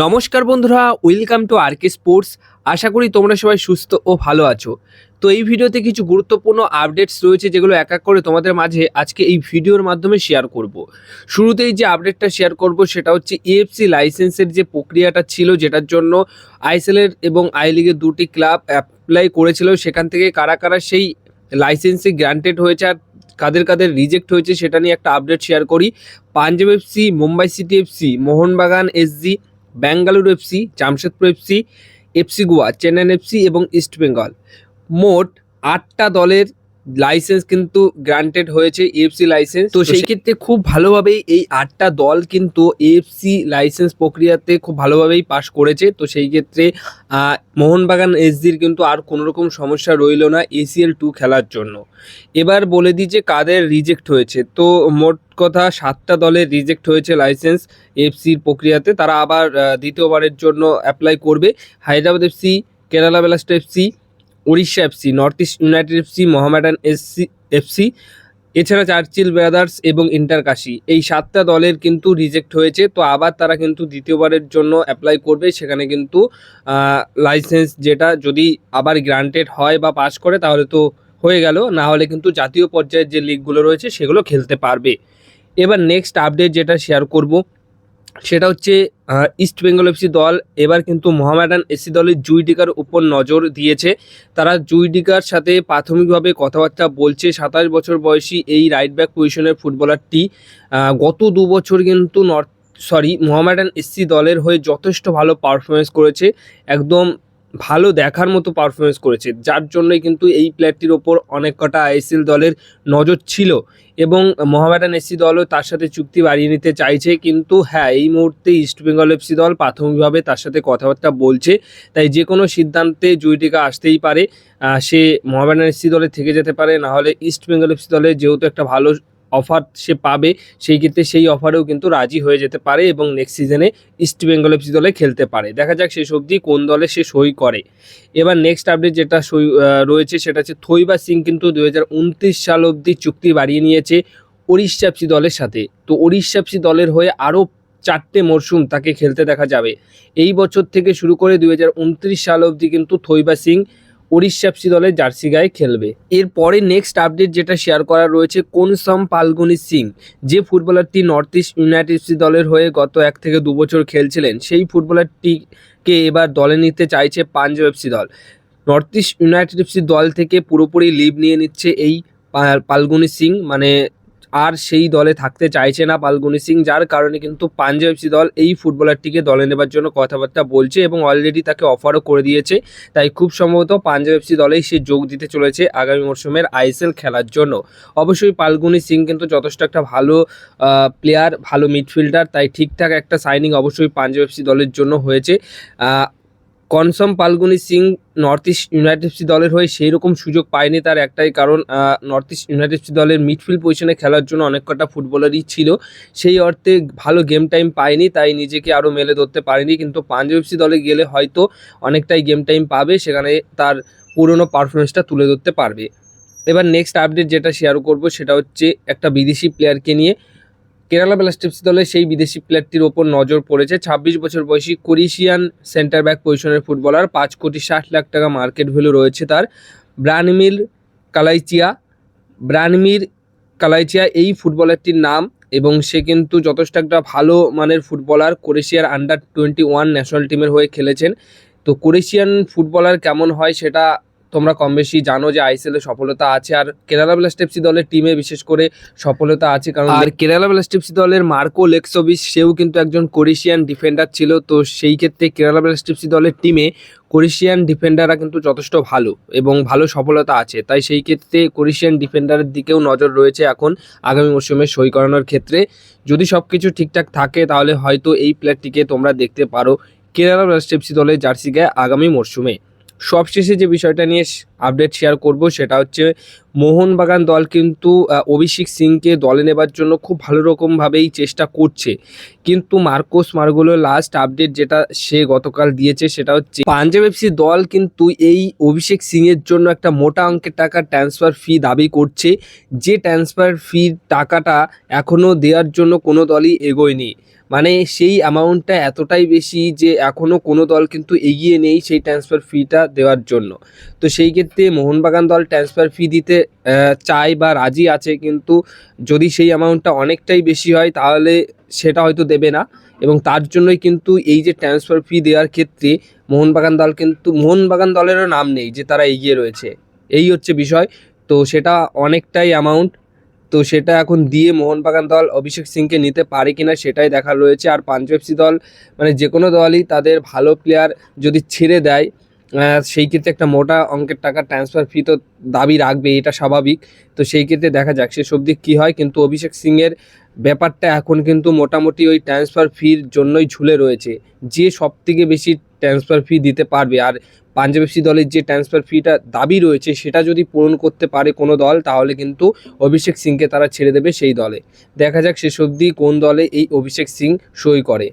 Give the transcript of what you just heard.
নমস্কার বন্ধুরা welcome to R K sports আশা করি তোমরা সবাই সুস্থ ও ভালো আছো। তো এই ভিডিওতে কিছু গুরুত্বপূর্ণ আপডেটস রয়েছে যেগুলো এক এক করে তোমাদের মাঝে আজকে এই ভিডিওর মাধ্যমে শেয়ার করব। শুরুতেই যে আপডেটটা শেয়ার করব সেটা হচ্ছে এএফসি লাইসেন্সের যে প্রক্রিয়াটা ছিল যেটার জন্য আইএসএলের এবং আই লিগের দুটি ক্লাব অ্যাপ্লাই করেছিল, সেখান থেকে কারা কারা সেই লাইসেন্সে গ্রান্টেড হয়েছে আর কাদের কাদের রিজেক্ট হয়েছে সেটা নিয়ে একটা আপডেট শেয়ার করি। Punjab FC Mumbai city FC Mohun Bagan SG Bengaluru FC Jamshedpur FC FC Goa Chennaiyin FC এবং ইস্ট বেঙ্গল মোট আটটা দলের লাইসেন্স কিন্তু গ্রান্টেড হয়েছে এএফসি লাইসেন্স তো সেই ক্ষেত্রে খুব ভালোভাবেই এই আটটা দল কিন্তু এএফসি লাইসেন্স প্রক্রিয়াতে খুব ভালোভাবেই পাশ করেছে। তো সেই ক্ষেত্রে মোহনবাগান এসজির কিন্তু আর কোনো রকম সমস্যা রইল না এসিএল টু খেলার জন্য। এবার বলে দিই যে কাদের রিজেক্ট হয়েছে। তো মোট কথা সাতটা দলের রিজেক্ট হয়েছে লাইসেন্স এফসির প্রক্রিয়াতে। তারা আবার দ্বিতীয়বারের জন্য অ্যাপ্লাই করবে। Hyderabad FC Kerala blaster FC Orissa FC north east United FC Mohammedan SC FC এছাড়া চার্চিল ব্রাদার্স এবং ইন্টারকাশি এই সাতটা দলের কিন্তু রিজেক্ট হয়েছে, তো আবার তারা কিন্তু দ্বিতীয়বারের জন্য অ্যাপ্লাই করবে। সেখানে কিন্তু লাইসেন্স যেটা যদি আবার গ্রান্টেড হয় বা পাস করে, তাহলে তো হয়ে গেল। না হলে কিন্তু জাতীয় পর্যায়ের যে লিগগুলো রয়েছে, সেগুলো খেলতে পারবে। এবার নেক্সট আপডেট যেটা শেয়ার করব সেটা হচ্ছে ইস্ট বেঙ্গল এফসি দল এবার কিন্তু মোহামেডান এসি দলের জুইডিকার উপর নজর দিয়েছে। তারা জুইডিকার সাথে প্রাথমিকভাবে কথাবার্তা বলছে, সাতাশ বছর বয়সী এই রাইট ব্যাক পজিশনের ফুটবলারটি গত দু বছর কিন্তু নর্থ সরি মোহামেডান এসসি দলের হয়ে যথেষ্ট ভালো পারফরমেন্স করেছে। একদম ভালো দেখার মতো পারফরমেন্স করেছে, যার জন্যই কিন্তু এই প্লেয়ারটির ওপর অনেক কটা আইএসএল দলের নজর ছিল এবং মোহামেডান এসসি দলও তার সাথে চুক্তি বাড়িয়ে নিতে চাইছে, কিন্তু হ্যাঁ এই মুহূর্তে ইস্ট বেঙ্গল এফসি দল প্রাথমিকভাবে তার সাথে কথাবার্তা বলছে, তাই যে কোনো সিদ্ধান্তে জুইটিকা আসতেই পারে সে মোহামেডান এসসি দলে থেকে যেতে পারে, না হলে ইস্ট বেঙ্গল এফসি দলে যেহেতু একটা ভালো অফার সে পাবে, সেই ক্ষেত্রে সেই অফারেও কিন্তু রাজি হয়ে যেতে পারে এবং নেক্সট সিজনে ইস্ট বেঙ্গল এফসি দলে খেলতে পারে। দেখা যাক শেষ অবধি কোন দলে সে সই করে। এবার নেক্সট আপডেট যেটা সই রয়েছে সেটা হচ্ছে থৈবা সিং কিন্তু দু হাজার উনত্রিশ সাল অবধি চুক্তি বাড়িয়ে নিয়েছে ওড়িশা এফসি দলের সাথে। তো ওড়িশা এফসি দলের হয়ে আরও চারটে মরশুম তাকে খেলতে দেখা যাবে। এই বছর থেকে শুরু করে দুই হাজার উনত্রিশ সাল অবধি কিন্তু থৈবা সিং এফসি দলের জার্সি গায়ে খেলবে। এরপরে নেক্সট আপডেট যেটা শেয়ার করা রয়েছে, কোনসম পালগুনি সিং, যে ফুটবলারটি নর্থ ইস্ট ইউনাইটেড এফসি দলের হয়ে গত এক থেকে দু বছর খেলছিলেন, সেই ফুটবলারটিকে এবার দলে নিতে চাইছে পাঞ্জাব এফসি দল। নর্থ ইস্ট ইউনাইটেড এফসি দল থেকে পুরোপুরি লিভ নিয়ে নিচ্ছে এই পালগুনি সিং মানে আর সেই দলে থাকতে চাইছে না পালগুনি সিং, যার কারণে কিন্তু পাঞ্জাব এফসি দল এই ফুটবলারটিকে দলে নেবার জন্য কথাবার্তা বলছে এবং অলরেডি তাকে অফারও করে দিয়েছে। তাই খুব সম্ভবত পাঞ্জাব এফসি দলেই সে যোগ দিতে চলেছে আগামী মরশুমের আইএসএল খেলার জন্য। অবশ্যই পালগুনি সিং কিন্তু যথেষ্ট একটা ভালো প্লেয়ার ভালো মিডফিল্ডার তাই ঠিকঠাক একটা সাইনিং অবশ্যই পাঞ্জাব এফসি দলের জন্য হয়েছে। Konsam Phalguni Singh North East United FC দলের হয়ে সেই রকম সুযোগ পায়নি তার একটাই কারণ নর্থ ইস্ট ইউনাইটেড এফসি দলের মিডফিল্ড পজিশনে খেলার জন্য অনেক কটা ফুটবলারই ছিল। সেই অর্থে ভালো গেম টাইম পায়নি, তাই নিজেকে আরও মেলে ধরতে পারেনি। কিন্তু পাঞ্জাব এফসি দলে গেলে হয়তো অনেকটাই গেম টাইম পাবে, সেখানে তার পুরনো পারফরমেন্সটা তুলে ধরতে পারবে। এবার নেক্সট আপডেট যেটা শেয়ার করব, সেটা হচ্ছে একটা বিদেশি প্লেয়ারকে নিয়ে। কেরালা ব্লাস্টার্স দলে সেই বিদেশি প্লেয়ারটির ওপর নজর পড়েছে। ছাব্বিশ বছর বয়সী কোরিশিয়ান সেন্টার ব্যাক পজিশনের ফুটবলার পাঁচ কোটি ষাট লাখ টাকা মার্কেট ভ্যালু রয়েছে তার। ব্রানমির কালাইচিয়া ব্রানমির কালাইচিয়া এই ফুটবলারটির নাম এবং সে কিন্তু যথেষ্ট একটা ভালো মানের ফুটবলার ক্রোয়েশিয়ার আন্ডার টোয়েন্টি ওয়ান ন্যাশনাল টিমের হয়ে খেলেছেন। তো ক্রোয়েশিয়ান ফুটবলার কেমন হয় সেটা তোমরা কম বেশি জানো যে আইসিএল এ সফলতা আছে আর কেরালা ব্লাস্টার্স দলের টিমে বিশেষ করে সফলতা আছে কারণ আর কেরালা ব্লাস্টার্স দলের মার্কো লেক্সোভিচ সেও কিন্তু একজন কোরিশিয়ান ডিফেন্ডার ছিল। তো সেই ক্ষেত্রে কেরালা ব্লাস্টার্স দলের টিমে কোরিশিয়ান ডিফেন্ডাররা কিন্তু যথেষ্ট ভালো এবং ভালো সফলতা আছে। তাই সেই ক্ষেত্রে কোরিশিয়ান ডিফেন্ডারের দিকেও নজর রয়েছে এখন আগামী মরশুমে সই করানোর ক্ষেত্রে। যদি সব কিছু ঠিকঠাক থাকে তাহলে হয়তো এই প্লেয়ারটিকে তোমরা দেখতে পারো কেরালা ব্লাস্টার্স দলের জার্সি গায়ে আগামী মরশুমে। সবশেষে যে বিষয়টা নিয়ে আপডেট শেয়ার করব, সেটা হচ্ছে মোহনবাগান দল কিন্তু অভিষেক সিংকে দলে নেবার জন্য খুব ভালো রকমভাবেই চেষ্টা করছে। কিন্তু মার্কোস মার্গোলো লাস্ট আপডেট যেটা সে গতকাল দিয়েছে, সেটা হচ্ছে পাঞ্জাব এফসি দল কিন্তু এই অভিষেক সিংয়ের জন্য একটা মোটা অঙ্কের টাকা ট্রান্সফার ফি দাবি করছে। যে ট্রান্সফার ফি টাকাটা এখনও দেওয়ার জন্য কোনো দলই এগোয়নি। মানে সেই অ্যামাউন্টটা এতটাই বেশি যে এখনও কোনো দল কিন্তু এগিয়ে নেই সেই ট্রান্সফার ফিটা দেওয়ার জন্য। তো সেই ক্ষেত্রে মোহনবাগান দল ট্রান্সফার ফি দিতে চায় বা রাজি আছে, কিন্তু যদি সেই অ্যামাউন্টটা অনেকটাই বেশি হয়, তাহলে সেটা হয়তো দেবে না। এবং তার জন্যই কিন্তু এই যে ট্রান্সফার ফি দেওয়ার ক্ষেত্রে মোহনবাগান দল কিন্তু, মোহনবাগান দলেরও নাম নেই যে তারা এগিয়ে রয়েছে। এই হচ্ছে বিষয়। তো সেটা অনেকটাই অ্যামাউন্ট তো সেটা এখন দিয়ে মোহনবাগান দল অভিষেক সিংকে নিতে পারে কিনা সেটাই দেখা রয়েছে। আর পাঞ্জাব এফসি দল মানে যে কোনো দলই তাদের ভালো প্লেয়ার যদি ছেড়ে দেয় সেই ক্ষেত্রে একটা মোটা অঙ্কের টাকা ট্রান্সফার ফি তো দাবি রাখবে, এটা স্বাভাবিক। তো সেই ক্ষেত্রে দেখা যাক শেষ অবধি কী হয়। কিন্তু অভিষেক সিংয়ের ব্যাপারটা এখন কিন্তু মোটামুটি ওই ট্রান্সফার ফির জন্যই ঝুলে রয়েছে। যে সব থেকে বেশি ট্রান্সফার ফি দিতে পারবে আর পাঞ্জাব এফসি দলের যে ট্রান্সফার ফিটা দাবি রয়েছে, সেটা যদি পূরণ করতে পারে কোনো দল, তাহলে কিন্তু অভিষেক সিংকে তারা ছেড়ে দেবে সেই দলে। দেখা যাক শেষ অবধি কোন দলে এই অভিষেক সিং সই করে।